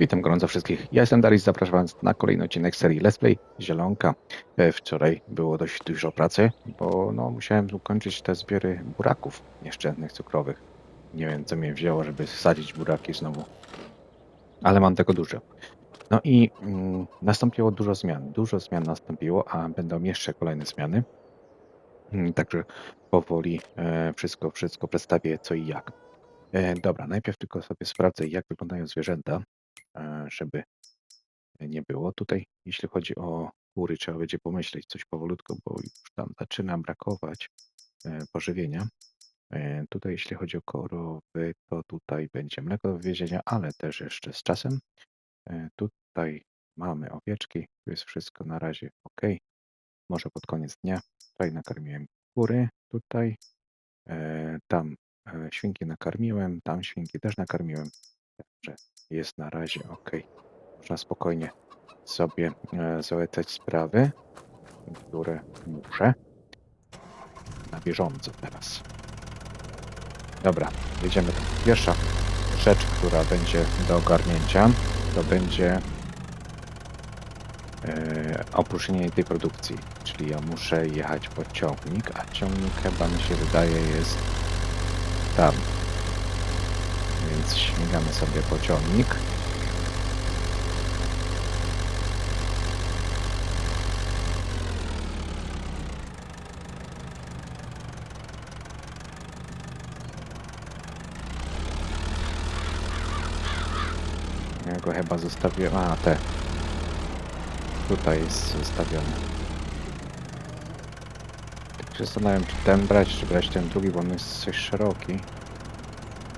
Witam gorąco wszystkich. Ja jestem Darius, zapraszam Was na kolejny odcinek serii Let's Play Zielonka. E, Wczoraj było dość dużo pracy, bo no, musiałem ukończyć te zbiory buraków nieszczęsnych cukrowych. Nie wiem, co mnie wzięło, żeby sadzić buraki znowu. Ale mam tego dużo. No i mm, nastąpiło dużo zmian. Dużo zmian nastąpiło, a będą jeszcze kolejne zmiany. Mm, Także powoli e, wszystko, wszystko przedstawię co i jak. E, dobra, najpierw tylko sobie sprawdzę, jak wyglądają zwierzęta żeby nie było. Tutaj, jeśli chodzi o kury, trzeba będzie pomyśleć coś powolutku, bo już tam zaczyna brakować e, pożywienia. E, Tutaj, jeśli chodzi o korowy, to tutaj będzie mleko do wywiezienia, ale też jeszcze z czasem. E, Tutaj mamy owieczki, tu jest wszystko na razie ok. Może pod koniec dnia. Tutaj nakarmiłem kury, tutaj, e, tam e, świnki nakarmiłem, tam świnki też nakarmiłem. Także jest na razie ok. Można spokojnie sobie e, sprawy, które muszę na bieżąco teraz. Dobra, jedziemy. Pierwsza rzecz, która będzie do ogarnięcia, to będzie e, opróżnienie tej produkcji. Czyli ja muszę jechać po ciągnik, a ciągnik chyba mi się wydaje jest tam. Więc śmigamy sobie po ciągnik. Ja go chyba zostawiłem. A, te. Tutaj jest zostawiony. Tak się zastanawiam, czy ten brać, czy brać ten drugi, bo on jest coś szeroki.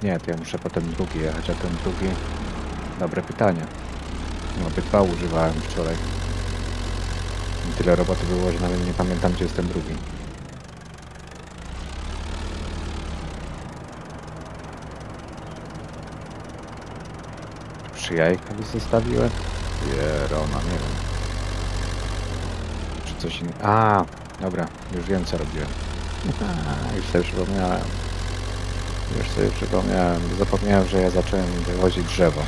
Nie, to ja muszę potem drugi jechać, a ten drugi... Dobre pytanie. No, obydwa używałem wczoraj. Tyle roboty było, że nawet nie pamiętam, gdzie jest ten drugi. Czy ja ich zostawiłem? Nie wiem. Czy coś innego? A, dobra, już wiem co robiłem. A, już sobie przypomniałem. Już sobie przypomniałem. Zapomniałem, że ja zacząłem wywozić drzewo.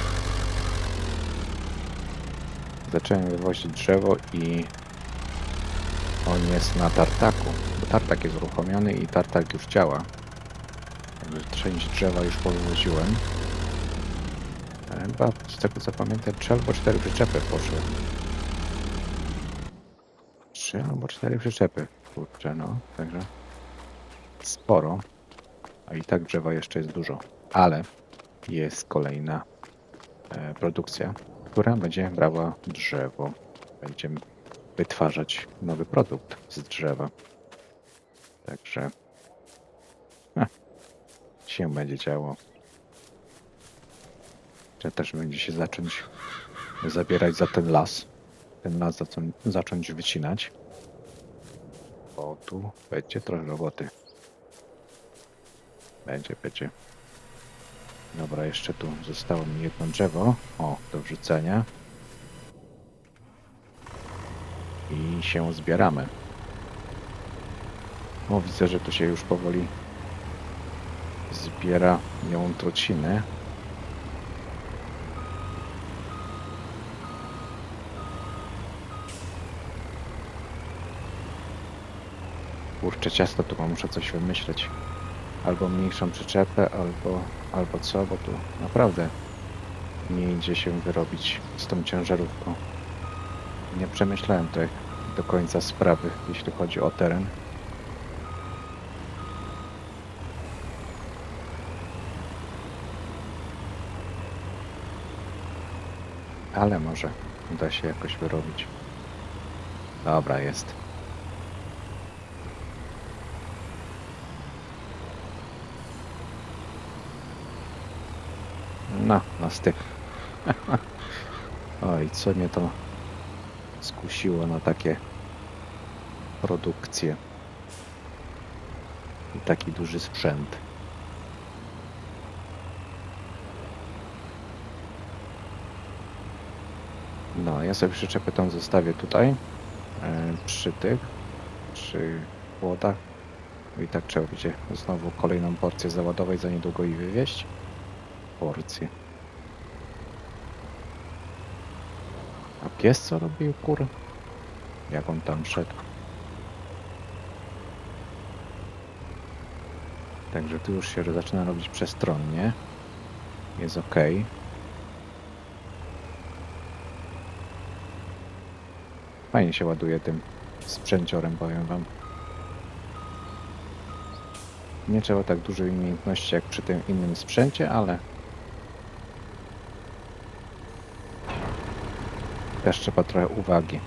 Zacząłem wywozić drzewo i on jest na tartaku. Bo tartak jest uruchomiony i tartak już działa. Część drzewa już powywoziłem. Chyba z tego co pamiętam, trzy albo cztery przyczepy poszły. Trzy albo cztery przyczepy. Kurczę, no, także sporo. A i tak drzewa jeszcze jest dużo. Ale jest kolejna e, produkcja, która będzie brała drzewo. Będziemy wytwarzać nowy produkt z drzewa. Także e, się będzie działo. Trzeba też będzie się zacząć zabierać za ten las. Ten las zacząć wycinać. Bo tu będzie trochę roboty. Będzie, będzie. Dobra, jeszcze tu zostało mi jedno drzewo. O, do wrzucenia. I się zbieramy. O, widzę, że to się już powoli zbiera ją trociny. Kurczę, ciasto tu muszę coś wymyśleć. Albo mniejszą przyczepę, albo, albo co, bo tu naprawdę nie idzie się wyrobić z tą ciężarówką. Nie przemyślałem tak do końca sprawy, jeśli chodzi o teren. Ale może uda się jakoś wyrobić. Dobra, jest. No, styk. Oj, co mnie to skusiło na takie produkcje. I taki duży sprzęt. No, ja sobie przyczepę tą zostawię tutaj. E, przy tych, przy płotach. I tak trzeba będzie znowu kolejną porcję załadować za niedługo i wywieźć porcję. A pies co robił, kur? Jak on tam szedł? Także tu już się zaczyna robić przestronnie. Jest ok. Fajnie się ładuje tym sprzęciorem, powiem wam. Nie trzeba tak dużej umiejętności jak przy tym innym sprzęcie, ale też trzeba trochę uwagi.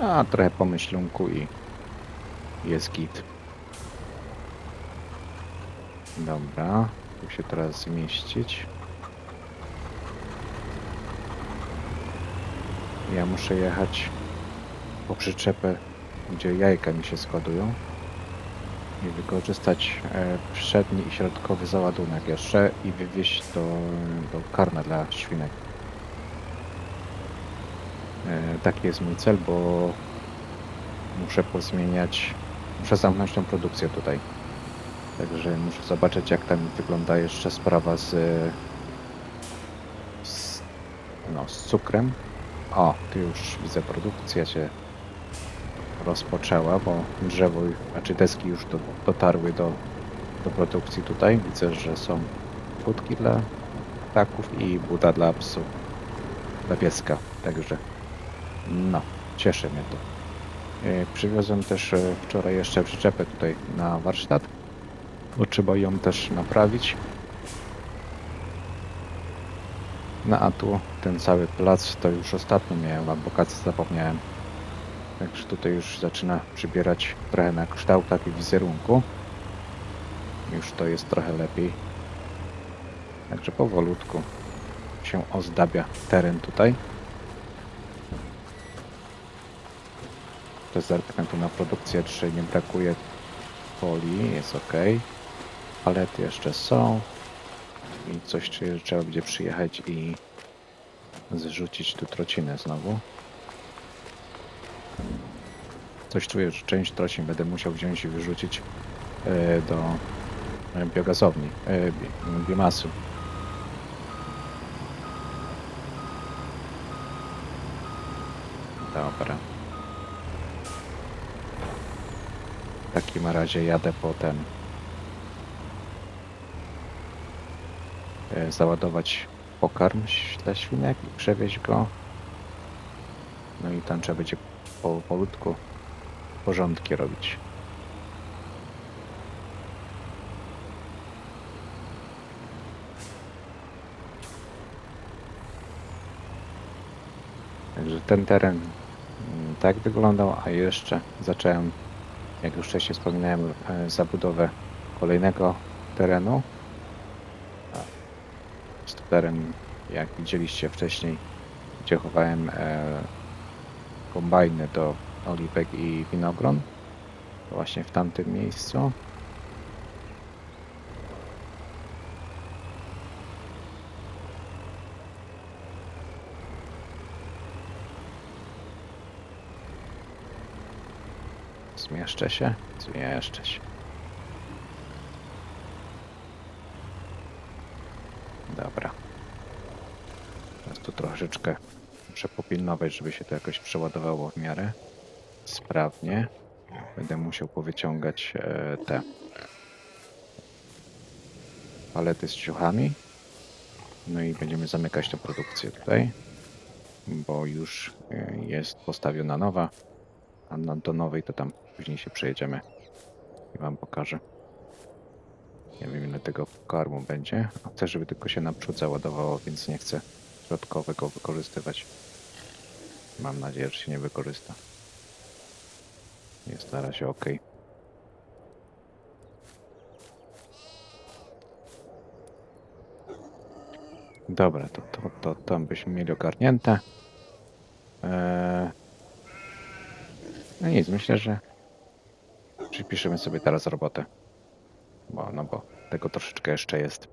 A trochę pomyślunku i jest git. Dobra, tu się teraz zmieścić. Ja muszę jechać po przyczepę, gdzie jajka mi się składują i wykorzystać e, przedni i środkowy załadunek jeszcze i wywieźć do, do karna dla świnek. E, taki jest mój cel, bo muszę pozmieniać, muszę zamknąć tą produkcję tutaj. Także muszę zobaczyć jak tam wygląda jeszcze sprawa z, z, no, z cukrem. O, tu już widzę produkcja się rozpoczęła, bo drzewo, znaczy deski już do, dotarły do, do produkcji tutaj. Widzę, że są budki dla ptaków i buda dla psów, dla pieska. Także no, cieszy mnie to. E, Przywiozłem też e, wczoraj jeszcze przyczepę tutaj na warsztat, bo trzeba ją też naprawić. No a tu ten cały plac to już ostatnio miałem, a bokacji zapomniałem. Także tutaj już zaczyna przybierać trochę na kształtach i wizerunku. Już to jest trochę lepiej. Także powolutku się ozdabia teren tutaj. To zerknę tu na produkcję, czy nie brakuje poli, jest ok. Palety jeszcze są. I coś trzeba będzie przyjechać i zrzucić tu trocinę znowu. Coś czuję, że część trocin będę musiał wziąć i wyrzucić e, do e, biogazowni, e, bi- biomasu. Dobra. W takim razie jadę potem e, załadować pokarm dla świnek i przewieźć go. No i tam trzeba będzie po, powolutku porządki robić. Także ten teren mm, tak wyglądał, a jeszcze zacząłem, jak już wcześniej wspominałem, e, zabudowę kolejnego terenu. Jest to teren, jak widzieliście wcześniej, gdzie chowałem e, kombajny do oliwek i winogron. Właśnie w tamtym miejscu. Zmieszczę się? Zmieszczę się. Dobra. Teraz tu troszeczkę muszę popilnować, żeby się to jakoś przeładowało w miarę sprawnie. Będę musiał powyciągać e, te palety z ciuchami. No i będziemy zamykać tę produkcję tutaj, bo już e, jest postawiona nowa, a do nowej to tam później się przejedziemy i wam pokażę. Nie wiem ile tego karmu będzie. A Chcę, żeby tylko się naprzód załadowało, więc nie chcę środkowego wykorzystywać. Mam nadzieję, że się nie wykorzysta. Jest na razie ok. Dobra, to, to, to tam byśmy mieli ogarnięte. Eee... No nic, myślę, że przypiszemy sobie teraz robotę. Bo, no bo tego troszeczkę jeszcze jest.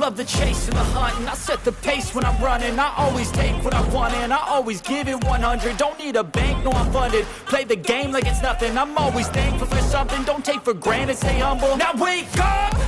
Love the chasing the hunt and I set the pace when I'm running I always take what I want and I always give it 100 Don't need a bank, no I'm funded Play the game like it's nothing I'm always thankful for something Don't take for granted, stay humble Now wake up!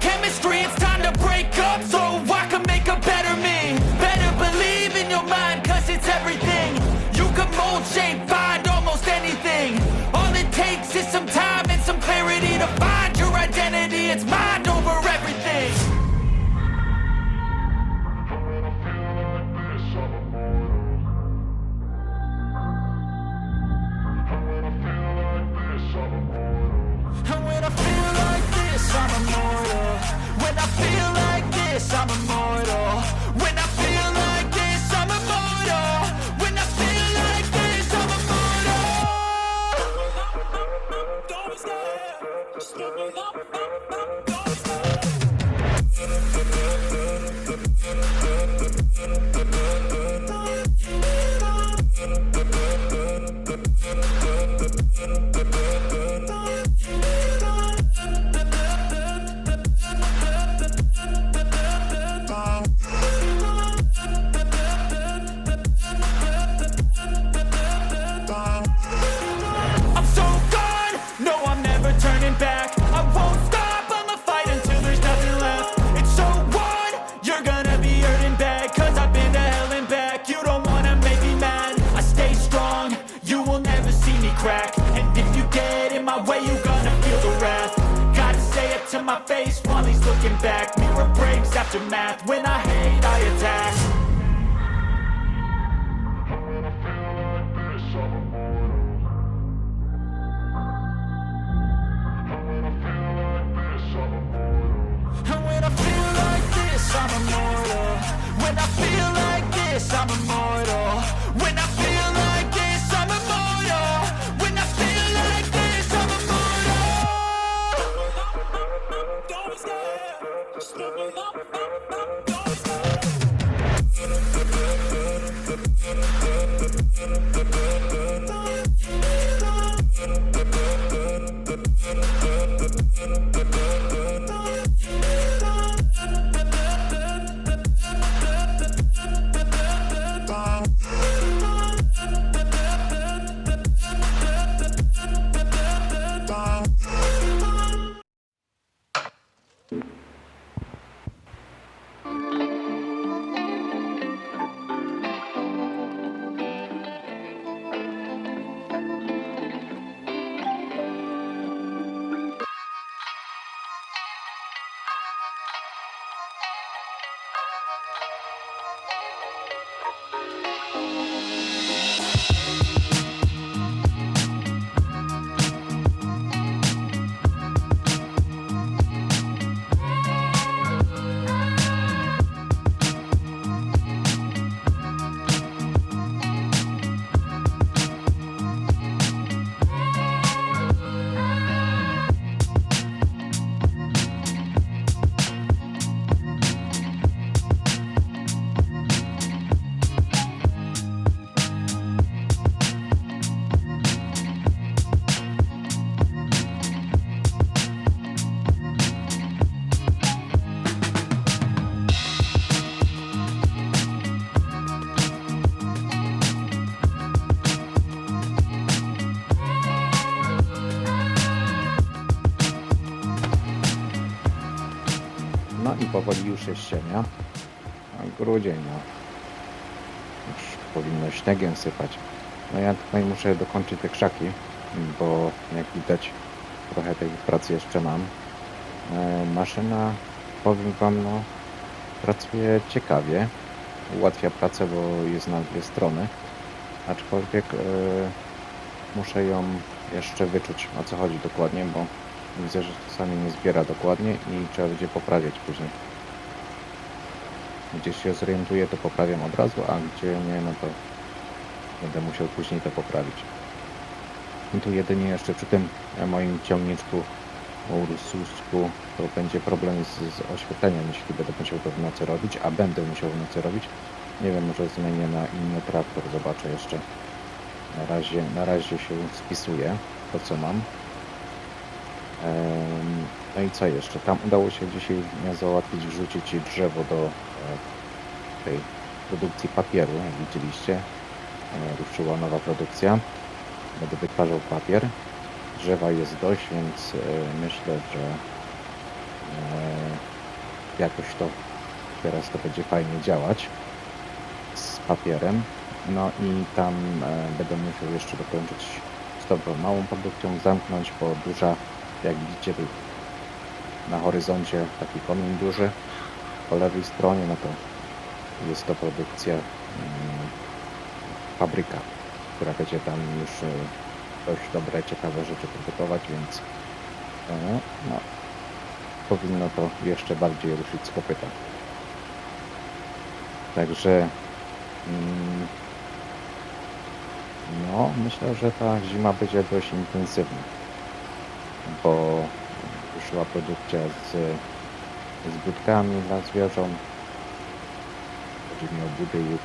I'm immortal. Breaks after math. When I hate, I attack. And when I feel like this, I'm immortal. When I feel like this, I'm immortal. Bum, bum, bum, bum. Już jest sienia. A grudzień, no. Już powinno śniegiem sypać. No ja tutaj muszę dokończyć te krzaki, bo jak widać trochę tej pracy jeszcze mam. E, maszyna, powiem wam, no pracuje ciekawie. Ułatwia pracę, bo jest na dwie strony. Aczkolwiek e, muszę ją jeszcze wyczuć, o co chodzi dokładnie, bo widzę, że czasami nie zbiera dokładnie i trzeba będzie poprawiać później. Gdzie się zorientuję, to poprawiam od razu, a gdzie nie, no to będę musiał później to poprawić. I tu jedynie jeszcze przy tym e, moim ciągniczku Ursusku to będzie problem z, z oświetleniem, jeśli będę musiał to w nocy robić, a będę musiał w nocy robić. Nie wiem, może zmienię na inny traktor, zobaczę jeszcze. Na razie, na razie się spisuje to, co mam. Em, No i co jeszcze? Tam udało się dzisiaj załatwić, wrzucić drzewo do e, tej produkcji papieru, jak widzieliście. E, Ruszyła nowa produkcja. Będę wytwarzał papier. Drzewa jest dość, więc e, myślę, że jakoś to teraz to będzie fajnie działać z papierem. No i tam będę musiał jeszcze dokończyć z tą małą produkcją, zamknąć, bo duża, jak widzicie horyzoncie taki komin duży po lewej stronie, no to jest to produkcja mm, fabryka, która będzie tam już e, dość dobre, ciekawe rzeczy produkować, więc e, no, powinno to jeszcze bardziej ruszyć z kopyta. Także mm, no, myślę, że ta zima będzie dość intensywna, bo wyszła produkcja z, z budkami dla zwierząt. Chodzi mi o budy i e,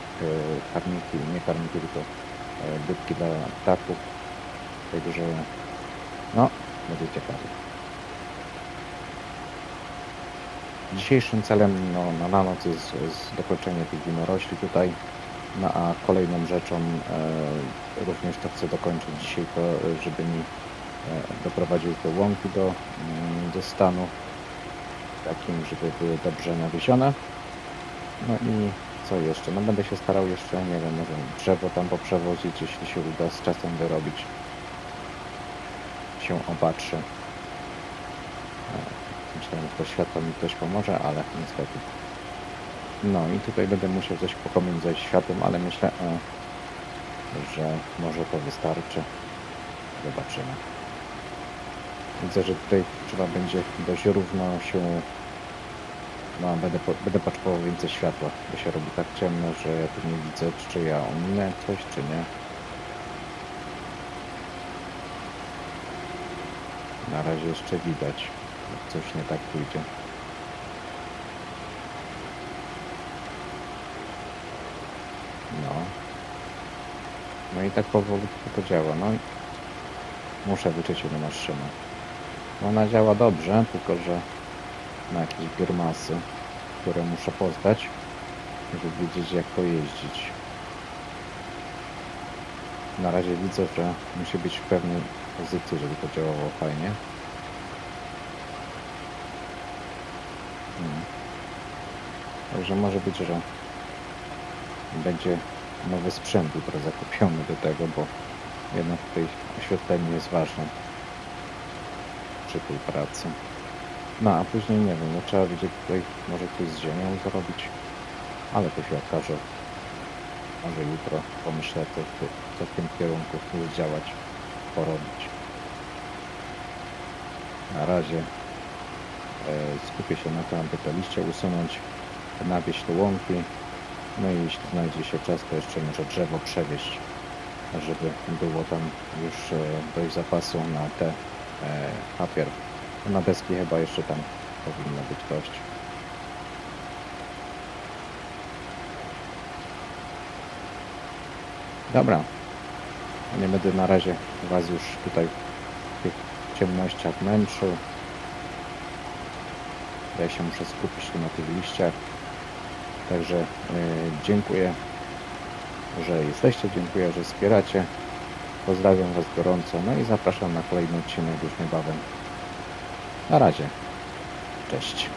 karniki, nie karniki, tylko e, budki dla ptaków. Także no, będzie ciekawie. Dzisiejszym celem no, na, noc jest, jest dokończenie tych winorośli tutaj. No a kolejną rzeczą e, również to chcę dokończyć dzisiaj to, e, żeby mi e, doprowadził te łąki do, mm, do stanu takim, żeby były dobrze nawiesione. No i co jeszcze? No będę się starał jeszcze, nie wiem, może drzewo tam poprzewozić, jeśli się uda z czasem wyrobić. Się opatrzy. E, Myślałem, że to światło mi ktoś pomoże, ale niestety. No i tutaj będę musiał coś pokombinować światłem, ale myślę, e, że może to wystarczy. Zobaczymy. Widzę, że tutaj trzeba będzie dość równo się... No, będę, po, będę potrzebował więcej światła, bo się robi tak ciemno, że ja tu nie widzę, czy ja ominę coś, czy nie. Na razie jeszcze widać, coś nie tak pójdzie. No. No i tak powolutku to działa. No i muszę wyczyć jedną maszynę. Ona działa dobrze, tylko że ma jakieś grymasy, które muszę poznać, żeby wiedzieć jak to jeździć. Na razie widzę, że musi być w pewnej pozycji, żeby to działało fajnie. Hmm. Także może być, że będzie nowy sprzęt jutro zakupiony do tego, bo jednak tutaj oświetlenie jest ważne przy tej pracy. No a później nie wiem, no trzeba będzie tutaj może coś z ziemią zrobić, ale to się okaże. Może jutro pomyślę, co, w- tym kierunku działać, porobić. Na razie e, skupię się na tym, aby te liście usunąć, nawieść łąki, no i jeśli znajdzie się czas, to jeszcze może drzewo przewieźć, żeby było tam już e, dość zapasu na te e, papier. Na deski chyba jeszcze tam powinno być dość. Dobra. Nie będę na razie Was już tutaj w tych ciemnościach męczył. Ja się muszę skupić tu na tych liściach. Także e, dziękuję, że jesteście, dziękuję, że wspieracie. Pozdrawiam Was gorąco, no i zapraszam na kolejny odcinek już niebawem. Na razie. Cześć.